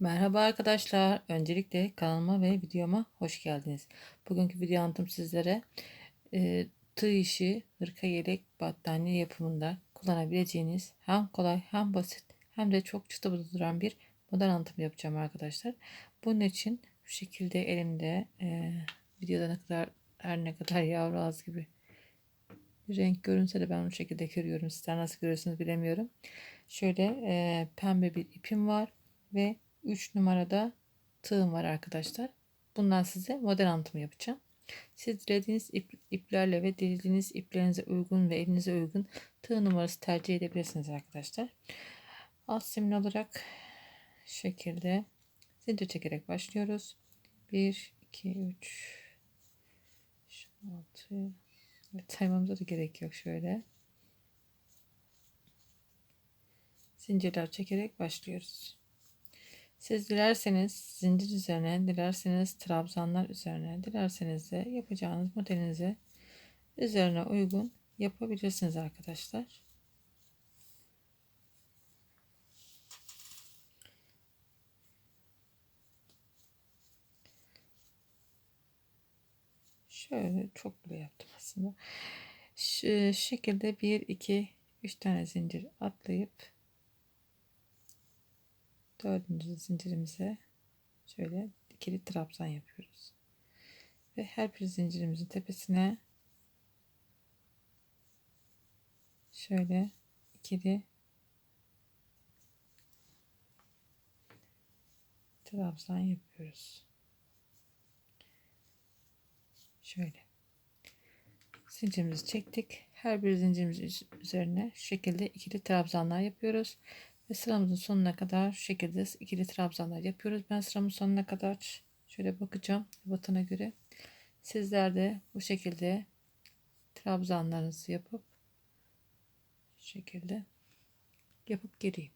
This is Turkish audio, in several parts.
Merhaba arkadaşlar. Öncelikle kanalıma ve videoma hoş geldiniz. Bugünkü video anlatım sizlere e, tığ işi, hırka yelek, battaniye yapımında kullanabileceğiniz hem kolay hem basit hem de çok çıta bulunduran bir model anlatım yapacağım arkadaşlar. Bunun için şu şekilde elimde e, videoda ne kadar her ne kadar yavru ağız gibi bir renk görünse de ben bu şekilde görüyorum. Sizler nasıl görüyorsunuz bilemiyorum. Şöyle e, pembe bir ipim var ve 3 numarada tığım var arkadaşlar. Bundan size model anlatımı yapacağım. Siz dilediğiniz ip, iplerle ve dilediğiniz iplerinize uygun ve elinize uygun tığ numarası tercih edebilirsiniz arkadaşlar. Alt simin olarak şekilde zincir çekerek başlıyoruz. 1, 2, 3, 6, evet, saymamıza da gerek yok şöyle. Zincirler çekerek başlıyoruz. Siz dilerseniz zincir üzerine, dilerseniz trabzanlar üzerine, dilerseniz de yapacağınız modelinize üzerine uygun yapabilirsiniz arkadaşlar. Şöyle çok bile yaptım aslında. Şu şekilde 1 2 3 tane zincir atlayıp dördüncü zincirimize şöyle ikili trabzan yapıyoruz. Ve her bir zincirimizin tepesine şöyle ikili trabzan yapıyoruz. Şöyle. Zincirimizi çektik. Her bir zincirimiz üzerine şekilde ikili trabzanlar yapıyoruz. Ve sıramızın sonuna kadar şu şekilde ikili trabzanlar yapıyoruz. Ben sıramın sonuna kadar şöyle bakacağım batına göre. Sizler de bu şekilde trabzanlarınızı yapıp şu şekilde yapıp geleyim.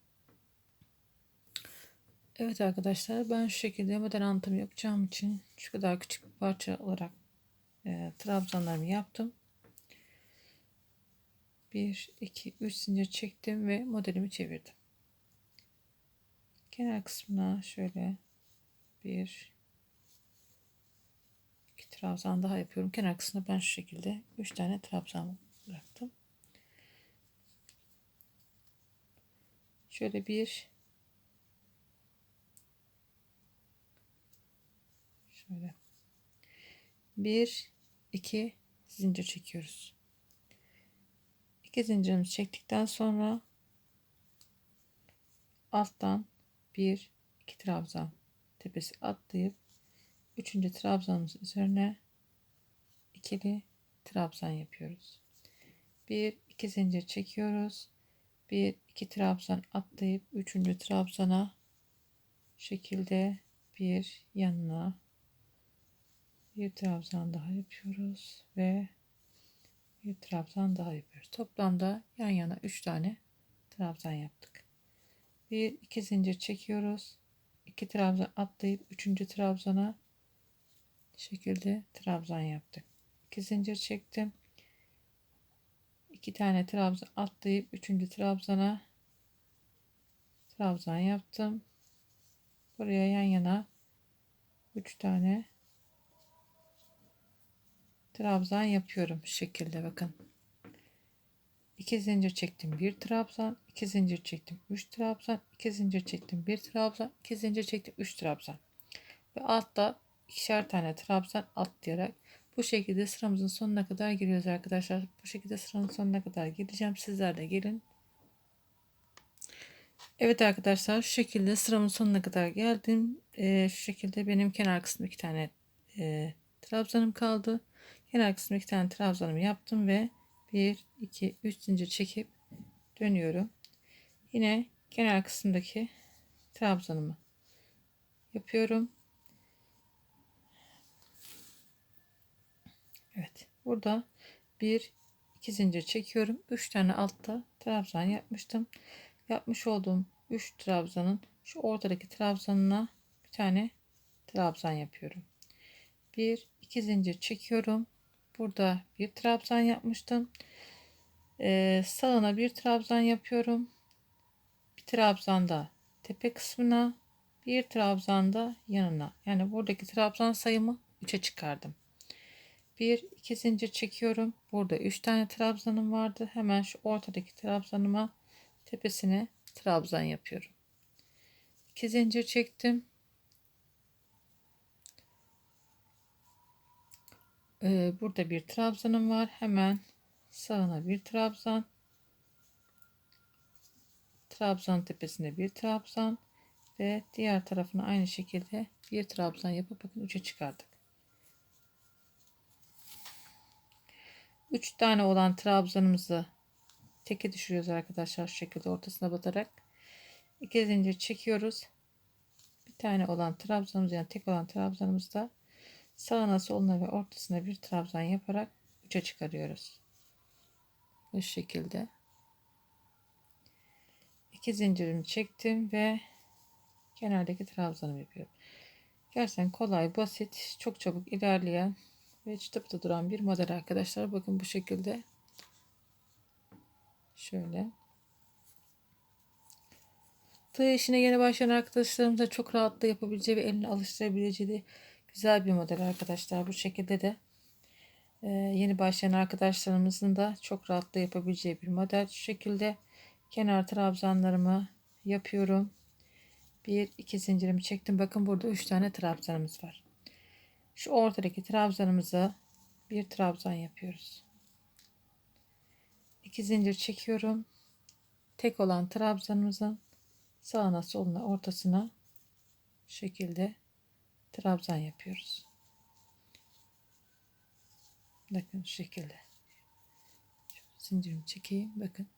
Evet arkadaşlar ben şu şekilde model anlatım yapacağım için şu kadar küçük bir parça olarak e, trabzanlarımı yaptım. 1 2 3 zincir çektim ve modelimi çevirdim kenar kısmına şöyle bir iki trabzan daha yapıyorum. Kenar kısmına ben şu şekilde üç tane trabzan bıraktım. Şöyle bir şöyle bir iki zincir çekiyoruz. İki zincirimizi çektikten sonra alttan bir iki trabzan tepesi atlayıp üçüncü trabzanımız üzerine ikili trabzan yapıyoruz. Bir iki zincir çekiyoruz. Bir iki trabzan atlayıp üçüncü trabzana şekilde bir yanına bir trabzan daha yapıyoruz ve bir trabzan daha yapıyoruz. Toplamda yan yana üç tane trabzan yaptık. Bir iki zincir çekiyoruz. İki trabzan atlayıp üçüncü trabzana şekilde trabzan yaptık. İki zincir çektim. İki tane trabzan atlayıp üçüncü trabzana trabzan yaptım. Buraya yan yana üç tane trabzan yapıyorum şekilde bakın. 2 zincir çektim 1 trabzan 2 zincir çektim 3 trabzan 2 zincir çektim 1 trabzan 2 zincir çektim 3 trabzan. Ve altta ikişer tane trabzan atlayarak bu şekilde sıramızın sonuna kadar geliyoruz arkadaşlar. Bu şekilde sıranın sonuna kadar geleceğim sizler de gelin. Evet arkadaşlar şu şekilde sıramın sonuna kadar geldim. Ee, şu şekilde benim kenar kısmı iki tane e, trabzanım kaldı. Kenar kısmı iki tane trabzanımı yaptım ve 1 2 3 zincir çekip dönüyorum yine kenar kısımdaki trabzanımı yapıyorum. Evet burada bir iki zincir çekiyorum. 3 tane altta trabzan yapmıştım. Yapmış olduğum 3 trabzanın şu ortadaki trabzanına bir tane trabzan yapıyorum. Bir iki zincir çekiyorum. Burada bir trabzan yapmıştım. Ee, sağına bir trabzan yapıyorum. Bir trabzan da tepe kısmına Bir trabzan da yanına. Yani buradaki trabzan sayımı 3'e çıkardım. Bir iki zincir çekiyorum. Burada 3 tane trabzanım vardı. Hemen şu ortadaki trabzanıma tepesine trabzan yapıyorum. 2 zincir çektim. Ee, burada bir trabzanım var. Hemen sağına bir trabzan. Trabzan tepesine bir trabzan ve diğer tarafına aynı şekilde bir trabzan yapıp bakın 3'e çıkardık. 3 tane olan trabzanımızı teke düşürüyoruz arkadaşlar şu şekilde ortasına batarak. 2 zincir çekiyoruz. Bir tane olan trabzanımız yani tek olan trabzanımızda sağına soluna ve ortasına bir trabzan yaparak 3'e çıkarıyoruz. Bu şekilde. 2 zincirimi çektim ve kenardaki trabzanımı yapıyorum. Gerçekten kolay, basit, çok çabuk ilerleyen ve çıtıpta duran bir model arkadaşlar. Bakın bu şekilde. Şöyle. Tığ işine yeni başlayan arkadaşlarımız da çok rahatlıkla yapabileceği ve elini alıştırabileceği güzel bir model arkadaşlar. Bu şekilde de e, yeni başlayan arkadaşlarımızın da çok rahatlıkla yapabileceği bir model. Şu şekilde kenar trabzanlarımı yapıyorum. Bir iki zincirimi çektim. Bakın burada üç tane trabzanımız var. Şu ortadaki trabzanımıza bir trabzan yapıyoruz. İki zincir çekiyorum. Tek olan trabzanımızın sağına soluna ortasına şekilde trabzan yapıyoruz. Bakın şu şekilde. Şu zincirimi çekeyim. Bakın.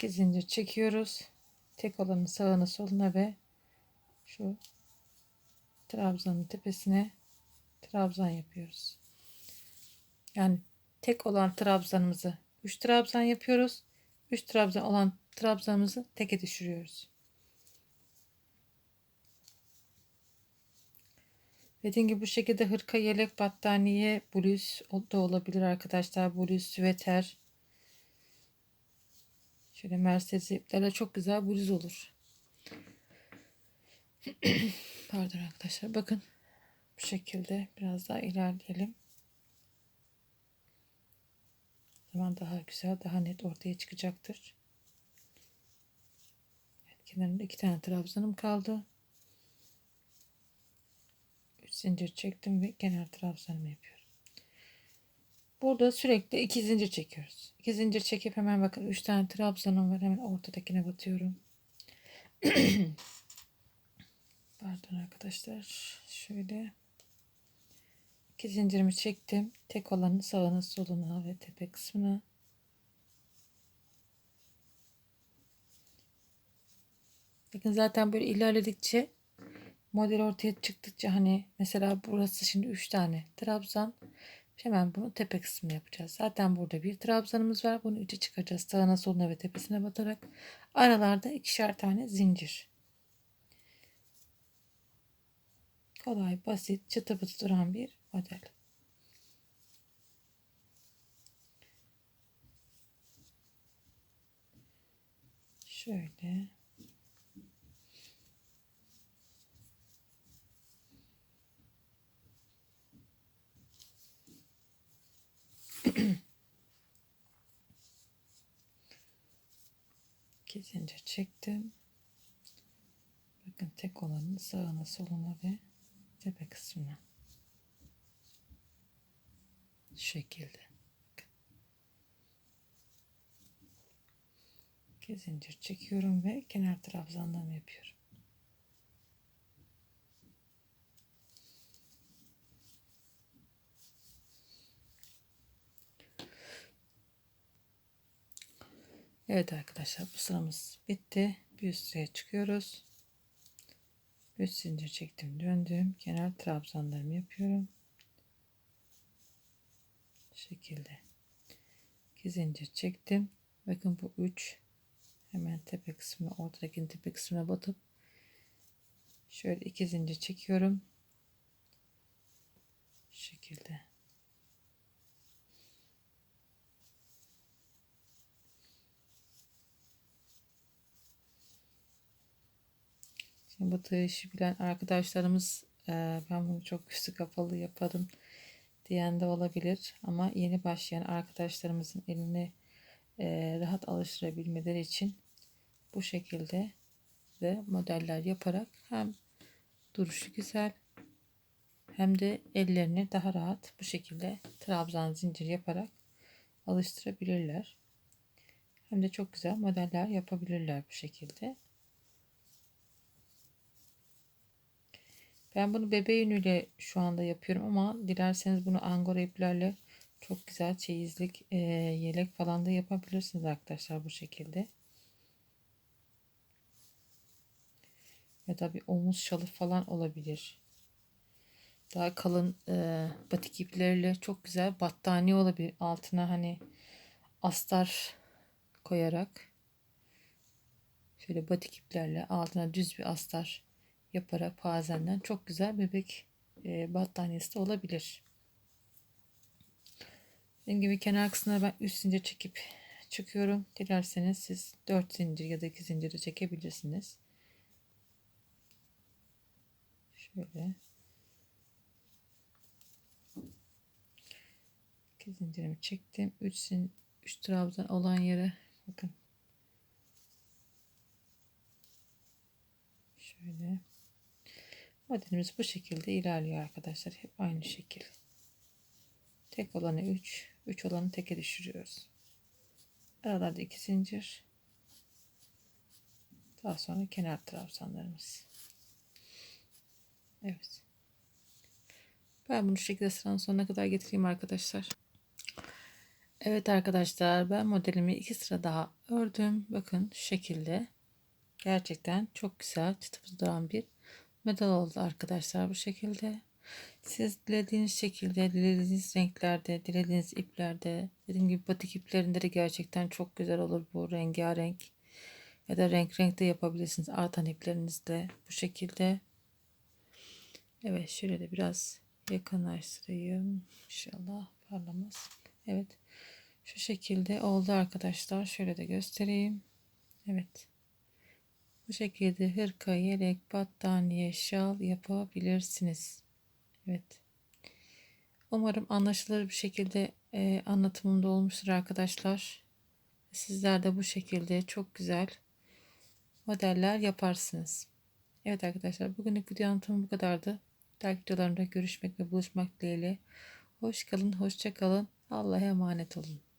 İki zincir çekiyoruz. Tek olanı sağına soluna ve şu trabzanın tepesine trabzan yapıyoruz. Yani tek olan trabzanımızı 3 trabzan yapıyoruz. 3 trabzan olan trabzanımızı teke düşürüyoruz. Dediğim gibi bu şekilde hırka, yelek, battaniye, bluz da olabilir arkadaşlar. Bluz, süveter. Şöyle Mercedes iplerle çok güzel bluz olur. Pardon arkadaşlar. Bakın bu şekilde biraz daha ilerleyelim. zaman daha güzel, daha net ortaya çıkacaktır. Evet, kenarında iki tane trabzanım kaldı. Üç zincir çektim ve kenar trabzanımı yapıyorum. Burada sürekli iki zincir çekiyoruz. İki zincir çekip hemen bakın üç tane trabzanım var. Hemen ortadakine batıyorum. Pardon arkadaşlar. Şöyle iki zincirimi çektim. Tek olanı sağına soluna ve tepe kısmına Bakın zaten böyle ilerledikçe model ortaya çıktıkça hani mesela burası şimdi 3 tane trabzan hemen bunu tepe kısmını yapacağız. Zaten burada bir trabzanımız var. Bunu 3'e çıkacağız. Sağına soluna ve tepesine batarak aralarda ikişer tane zincir. Kolay, basit, çıtı pıtı duran bir model. Şöyle. Zincir çektim. Bakın tek olanın sağına soluna ve tepe kısmına. Şu şekilde. İki zincir çekiyorum ve kenar trabzanlarımı yapıyorum. Evet arkadaşlar bu sıramız bitti. Bir üst sıraya çıkıyoruz. 3 zincir çektim döndüm. Kenar trabzanlarımı yapıyorum. şekilde. 2 zincir çektim. Bakın bu 3 hemen tepe kısmına ortadaki tepe kısmına batıp şöyle 2 zincir çekiyorum. şekilde. Şimdi bu tığ işi bilen arkadaşlarımız e, ben bunu çok üstü kapalı yaparım diyen de olabilir. Ama yeni başlayan arkadaşlarımızın elini e, rahat alıştırabilmeleri için bu şekilde de modeller yaparak hem duruşu güzel hem de ellerini daha rahat bu şekilde trabzan zincir yaparak alıştırabilirler. Hem de çok güzel modeller yapabilirler bu şekilde. Ben bunu bebe yünüyle şu anda yapıyorum ama dilerseniz bunu angora iplerle çok güzel çeyizlik e, yelek falan da yapabilirsiniz arkadaşlar bu şekilde. Ya da bir omuz şalı falan olabilir. Daha kalın e, batik ipleriyle çok güzel battaniye olabilir. Altına hani astar koyarak şöyle batik iplerle altına düz bir astar yaparak pazenden çok güzel bebek e, battaniyesi de olabilir. Dediğim gibi kenar kısmına ben 3 zincir çekip çıkıyorum. Dilerseniz siz 4 zincir ya da 2 zincir de çekebilirsiniz. Şöyle. 2 zincirimi çektim. 3 zin 3 trabzan olan yere bakın. Şöyle. Modelimiz bu şekilde ilerliyor arkadaşlar. Hep aynı şekil. Tek olanı 3. 3 olanı teke düşürüyoruz. Aralarda 2 zincir. Daha sonra kenar trabzanlarımız. Evet. Ben bunu şu şekilde sıranın sonuna kadar getireyim arkadaşlar. Evet arkadaşlar ben modelimi iki sıra daha ördüm. Bakın şu şekilde. Gerçekten çok güzel çıtı duran bir medal oldu arkadaşlar bu şekilde. Siz dilediğiniz şekilde, dilediğiniz renklerde, dilediğiniz iplerde, dediğim gibi batik iplerinde de gerçekten çok güzel olur bu rengarenk. Ya da renk renk de yapabilirsiniz artan iplerinizde bu şekilde. Evet şöyle de biraz yakınlaştırayım. İnşallah parlamaz. Evet. Şu şekilde oldu arkadaşlar. Şöyle de göstereyim. Evet. Bu şekilde hırka, yelek, battaniye, şal yapabilirsiniz. Evet. Umarım anlaşılır bir şekilde e, anlatımımda olmuştur arkadaşlar. Sizler de bu şekilde çok güzel modeller yaparsınız. Evet arkadaşlar bugünlük video anlatımı bu kadardı. Diğer videolarımda görüşmek ve buluşmak dileğiyle. Hoş kalın, hoşça kalın. Allah'a emanet olun.